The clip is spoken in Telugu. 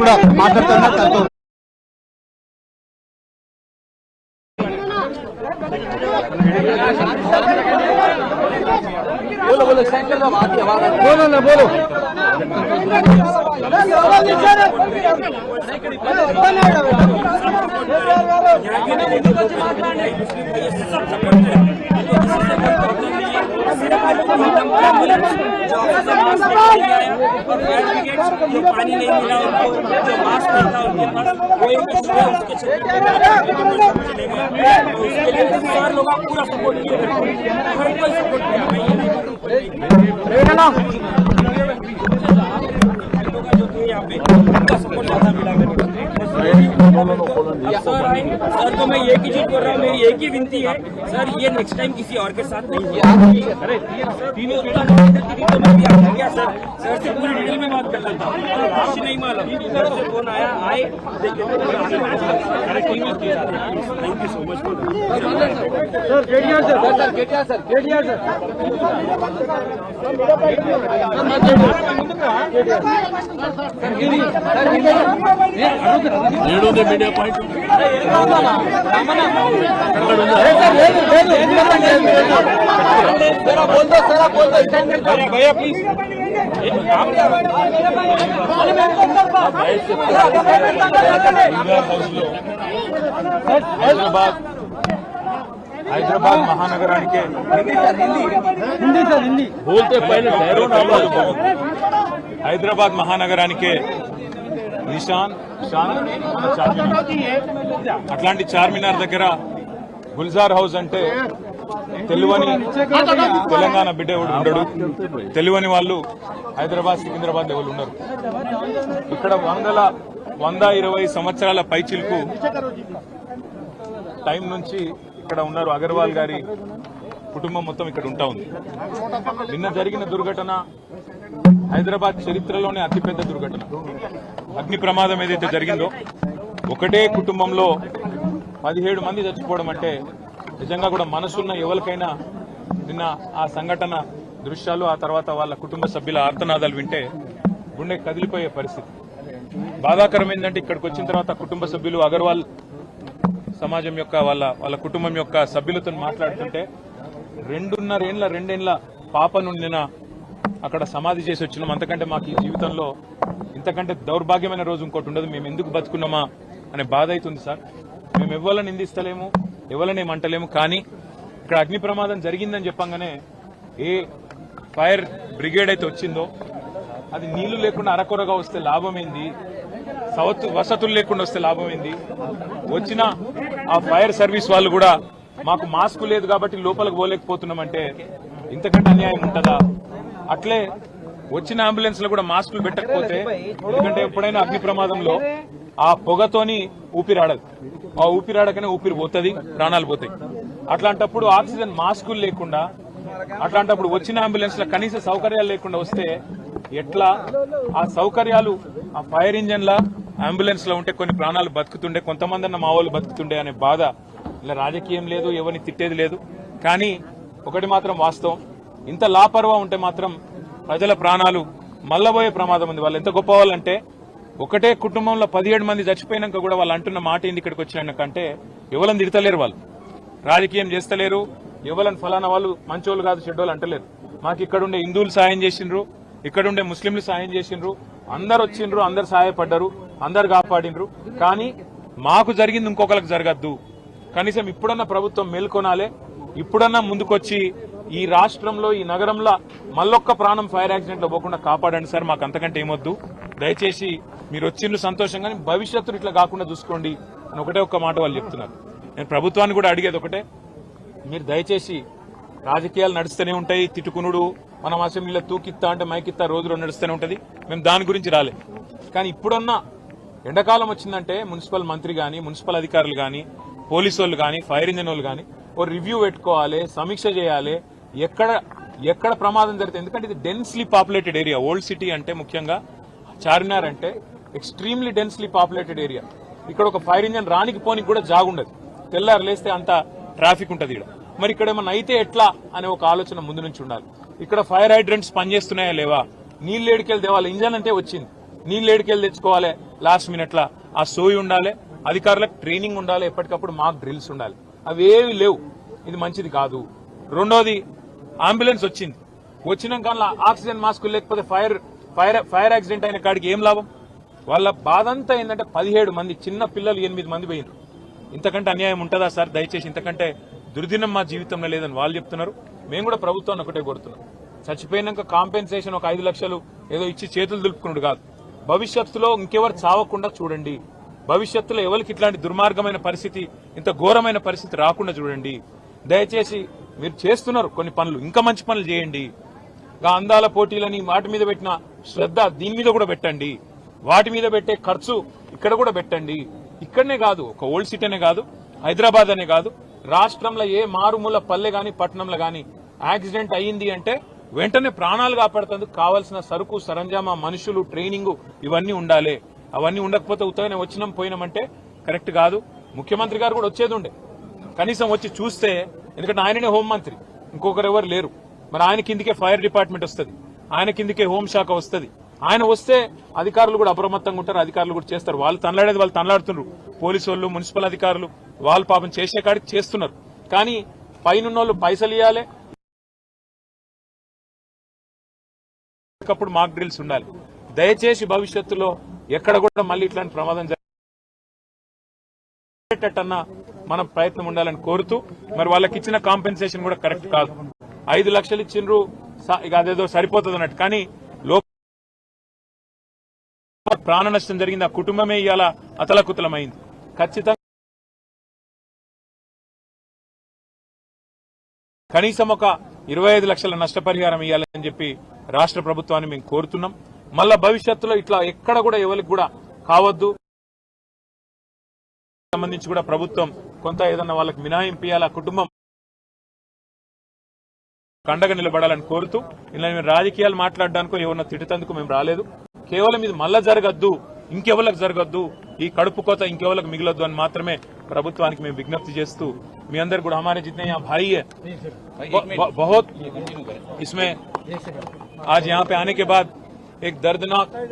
కూడా మాట్లాడుతున్నారు తనతో बोलो ना बोलो जो पानी नहीं पूरा सपोर्ट किया सर को तो मैं एक ही चीज़ बोल रहा हूँ मेरी एक ही विनती है सर ये नेक्स्ट टाइम किसी और के साथ नहीं अरे तीनों तो मैं भी सर? सर से पूरी डिटेल में बात कर लेता हूँ नहीं मालूम। सर से फ़ोन आया आए thank you so much sir. गेटिया sir sir. गेटिया sir गेटिया sir. Media point Hyderabad Hyderabad महानगर के हिंदी सर हिंदी। बोलते पहले हैदराबाद महानगरा के निशान అట్లాంటి చార్మినార్ దగ్గర గుల్జార్ హౌస్ అంటే తెలువని తెలంగాణ బిడ్డ ఉండడు. తెలువని వాళ్ళు హైదరాబాద్ సికింద్రాబాద్ లెవెల్ ఉన్నారు ఇక్కడ వందల వంద ఇరవై సంవత్సరాల పైచిలకు టైం నుంచి ఇక్కడ ఉన్నారు అగర్వాల్ గారి కుటుంబం మొత్తం ఇక్కడ ఉంటా ఉంది. నిన్న జరిగిన దుర్ఘటన హైదరాబాద్ చరిత్రలోనే అతిపెద్ద దుర్ఘటన. అగ్ని ప్రమాదం ఏదైతే జరిగిందో ఒకటే కుటుంబంలో పదిహేడు మంది చచ్చిపోవడం అంటే నిజంగా కూడా మనసున్న ఎవరికైనా నిన్న ఆ సంఘటన దృశ్యాలు ఆ తర్వాత వాళ్ళ కుటుంబ సభ్యుల ఆర్తనాదాలు వింటే గుండె కదిలిపోయే పరిస్థితి. బాధాకరం ఏంటంటే ఇక్కడికి వచ్చిన తర్వాత కుటుంబ సభ్యులు అగర్వాల్ సమాజం యొక్క వాళ్ళ వాళ్ళ కుటుంబం యొక్క సభ్యులతో మాట్లాడుతుంటే రెండున్నరేండ్ల రెండేండ్ల పాపను నిన్న అక్కడ సమాధి చేసి వచ్చినాం. అంతకంటే మాకు ఈ జీవితంలో ఇంతకంటే దౌర్భాగ్యమైన రోజు ఇంకోటి ఉండదు. మేము ఎందుకు బతుకున్నామా అనే బాధ అవుతుంది సార్. మేము ఎవరిని నిందిస్తలేము ఎవరిని అంటలేము కానీ ఇక్కడ అగ్ని ప్రమాదం జరిగిందని చెప్పంగానే ఏ ఫైర్ బ్రిగేడ్ అయితే వచ్చిందో అది నీళ్ళు లేకుండా అరకొరగా వస్తే లాభం ఏంది? సవత్ వసతులు లేకుండా వస్తే లాభం ఏంది? వచ్చిన ఆ ఫైర్ సర్వీస్ వాళ్ళు కూడా మాకు మాస్క్ లేదు కాబట్టి లోపలికి పోలేకపోతున్నామంటే ఇంతకంటే అన్యాయం ఉంటుందా? అట్లే వచ్చిన అంబులెన్స్లో కూడా మాస్కులు పెట్టకపోతే ఎందుకంటే ఎప్పుడైనా అగ్ని ప్రమాదంలో ఆ పొగతోని ఊపిరాడదు. ఆ ఊపిరాడకనే ఊపిరి పోతుంది ప్రాణాలు పోతాయి. అట్లాంటప్పుడు ఆక్సిజన్ మాస్కులు లేకుండా అట్లాంటప్పుడు వచ్చిన అంబులెన్స్లో కనీస సౌకర్యాలు లేకుండా వస్తే ఎట్లా? ఆ సౌకర్యాలు ఆ ఫైర్ ఇంజన్ల అంబులెన్స్లో ఉంటే కొన్ని ప్రాణాలు బతుకుతుండే కొంతమంది అన్న మా వాళ్ళు బతుకుతుండే అనే బాధ. ఇలా రాజకీయం లేదు ఎవరిని తిట్టేది లేదు. కానీ ఒకటి మాత్రం వాస్తవం ఇంత లాపర్వా ఉంటే మాత్రం ప్రజల ప్రాణాలు మల్లబోయే ప్రమాదం ఉంది. వాళ్ళు ఎంత గొప్ప వాళ్ళంటే ఒకటే కుటుంబంలో పదిహేడు మంది చచ్చిపోయినాక కూడా వాళ్ళు అంటున్న మాట ఏంది ఇక్కడికి వచ్చినాకంటే ఎవరిని తిడతలేరు వాళ్ళు. రాజకీయం చేస్తలేరు. ఎవరని ఫలానా వాళ్ళు మంచోళ్ళు కాదు చెడ్డోళ్ళు అంటలేరు. మాకు ఇక్కడ ఉండే హిందువులు సాయం చేసిండ్రు. ఇక్కడ ఉండే ముస్లింలు సాయం చేసిండ్రు. అందరు వచ్చిండ్రు అందరు సహాయపడ్డారు అందరు కాపాడిండ్రు. కానీ మాకు జరిగింది ఇంకొకరికి జరగద్దు. కనీసం ఇప్పుడన్నా ప్రభుత్వం మేల్కొనాలే. ఇప్పుడన్నా ముందుకొచ్చి ఈ రాష్ట్రంలో ఈ నగరంలో మళ్ళొక్క ప్రాణం ఫైర్ యాక్సిడెంట్లో పోకుండా కాపాడండి సార్. మాకు అంతకంటే ఏమొద్దు. దయచేసి మీరు వచ్చిండ్రు కానీ భవిష్యత్తులో ఇట్లా కాకుండా చూసుకోండి అని ఒకటే ఒక్క మాట వాళ్ళు చెప్తున్నారు. నేను ప్రభుత్వాన్ని కూడా అడిగేది ఒకటే. మీరు దయచేసి రాజకీయాలు నడుస్తూనే ఉంటాయి. తిట్టుకునుడు మనం అసెంబ్లీలో తూకిత్తా అంటే మైకిత్తా రోజు రోజు నడుస్తూనే ఉంటుంది. మేము దాని గురించి రాలే. కానీ ఇప్పుడన్నా ఎండాకాలం వచ్చిందంటే మున్సిపల్ మంత్రి కానీ మున్సిపల్ అధికారులు కానీ పోలీసు వాళ్ళు కానీ ఫైర్ ఇంజిన్ వాళ్ళు కానీ ఓ రివ్యూ పెట్టుకోవాలి సమీక్ష చేయాలి ఎక్కడ ఎక్కడ ప్రమాదం జరిగితే ఎందుకంటే ఇది densely populated area old city అంటే ముఖ్యంగా చార్మినార్ అంటే ఎక్స్ట్రీమ్లీ డెన్స్లీ పాపులేటెడ్ ఏరియా ఇక్కడ ఒక ఫైర్ ఇంజన్ రానికి పోనికి కూడా జాగుండదు. తెల్లారు లేస్తే అంత ట్రాఫిక్ ఉంటుంది ఇక్కడ. మరి ఇక్కడ ఏమన్నా అయితే ఎట్లా అనే ఒక ఆలోచన ముందు నుంచి ఉండాలి. ఇక్కడ ఫైర్ హైడ్రెంట్స్ పనిచేస్తున్నాయా లేవా? నీళ్ళు ఏడికెళ్ళి దేవాలి ఇంజన్ అంటే వచ్చింది. నీళ్ళు ఏడికెళ్ళి తెచ్చుకోవాలి. లాస్ట్ మినిట్లో ఆ సోయి ఉండాలి. అధికారులకు ట్రైనింగ్ ఉండాలి. ఎప్పటికప్పుడు మాకు డ్రిల్స్ ఉండాలి. అవేవి లేవు. ఇది మంచిది కాదు. రెండోది అంబులెన్స్ వచ్చింది. వచ్చినాక ఆక్సిజన్ మాస్క్ లేకపోతే ఫైర్ ఫైర్ ఫైర్ యాక్సిడెంట్ అయిన కాడికి ఏం లాభం? వాళ్ళ బాధ అంతా ఏంటంటే పదిహేడు మంది చిన్న పిల్లలు ఎనిమిది మంది పోయినారు ఇంతకంటే అన్యాయం ఉంటుందా సార్? దయచేసి ఇంతకంటే దుర్దినం మా జీవితంలో లేదని వాళ్ళు చెప్తున్నారు. మేము కూడా ప్రభుత్వాన్ని ఒకటే కోరుతున్నాం. చచ్చిపోయినాక కాంపెన్సేషన్ ఒక ఐదు లక్షలు ఏదో ఇచ్చి చేతులు దులుపుకున్నాడు కాదు. భవిష్యత్తులో ఇంకెవరు చావకుండా చూడండి. భవిష్యత్తులో ఎవరికి ఇట్లాంటి దుర్మార్గమైన పరిస్థితి ఇంత ఘోరమైన పరిస్థితి రాకుండా చూడండి. దయచేసి మీరు చేస్తున్నారు కొన్ని పనులు. ఇంకా మంచి పనులు చేయండి. అందాల పోటీలని వాటి మీద పెట్టిన శ్రద్ధ దీని మీద కూడా పెట్టండి. వాటి మీద పెట్టే ఖర్చు ఇక్కడ కూడా పెట్టండి. ఇక్కడనే కాదు ఒక ఓల్డ్ సిటీ అనే కాదు హైదరాబాద్ అనే కాదు రాష్ట్రంలో ఏ మారుమూల పల్లె కానీ పట్టణంలో కానీ యాక్సిడెంట్ అయ్యింది అంటే వెంటనే ప్రాణాలు కాపాడుతందుకు కావాల్సిన సరుకు సరంజామా మనుషులు ట్రైనింగ్ ఇవన్నీ ఉండాలి. అవన్నీ ఉండకపోతే ఉత్తగానే వచ్చినాం పోయినామంటే కరెక్ట్ కాదు. ముఖ్యమంత్రి గారు కూడా వచ్చేది ఉండే. కనీసం వచ్చి చూస్తే ఎందుకంటే ఆయననే హోంమంత్రి ఇంకొకరు ఎవరు లేరు. మరి ఆయన కిందికే ఫైర్ డిపార్ట్మెంట్ వస్తుంది. ఆయన కిందికే హోంశాఖ వస్తుంది. ఆయన వస్తే అధికారులు కూడా అప్రమత్తంగా ఉంటారు అధికారులు కూడా చేస్తారు. వాళ్ళు తనలాడేది వాళ్ళు తనలాడుతున్నారు పోలీసు వాళ్ళు మున్సిపల్ అధికారులు వాళ్ళు పాపం చేసే కాడికి చేస్తున్నారు. కానీ పైన వాళ్ళు పైసలు ఇవ్వాలి ఎప్పటికప్పుడు మాక్ డ్రిల్స్ ఉండాలి. దయచేసి భవిష్యత్తులో ఎక్కడ కూడా మళ్ళీ ఇట్లాంటి ప్రమాదం జరిగేటట్టన్నా మనం ప్రయత్నం ఉండాలని కోరుతూ మరి వాళ్ళకి ఇచ్చిన కాంపెన్సేషన్ కూడా కరెక్ట్ కాదు. ఐదు లక్షలు ఇచ్చిండ్రు ఇక అదేదో సరిపోతుంది అన్నట్టు. కానీ లోపల ప్రాణ నష్టం జరిగింది ఆ కుటుంబమే ఇవాళ అతలకుతలమైంది. ఖచ్చితంగా కనీసం ఒక ఇరవై ఐదు లక్షల నష్టపరిహారం ఇవ్వాలని చెప్పి రాష్ట్ర ప్రభుత్వాన్ని మేము కోరుతున్నాం. మళ్ళా భవిష్యత్తులో ఇట్లా ఎక్కడ కూడా ఎవరికి కూడా కావద్దు. సంబంధించి కూడా ప్రభుత్వం కొంత ఏదన్నా వాళ్ళకి మినహాయింపు ఇవ్వాలి ఆ కుటుంబం కండగా నిలబడాలని కోరుతూ ఇలా మేము రాజకీయాలు మాట్లాడడానికో ఏమన్నా తిట్టేందుకు మేము రాలేదు కేవలం ఇది మళ్ళా జరగద్దు ఇంకెవరికి జరగద్దు ఈ కడుపు కోత ఇంకెవరికి మిగలొద్దు అని మాత్రమే ప్రభుత్వానికి మేము విజ్ఞప్తి చేస్తూ మీ అందరు కూడా हमारे जितने यहाँ भाई है ब- ब- बहुत इसमें आज यहाँ पे आने के बाद एक दर्दनाक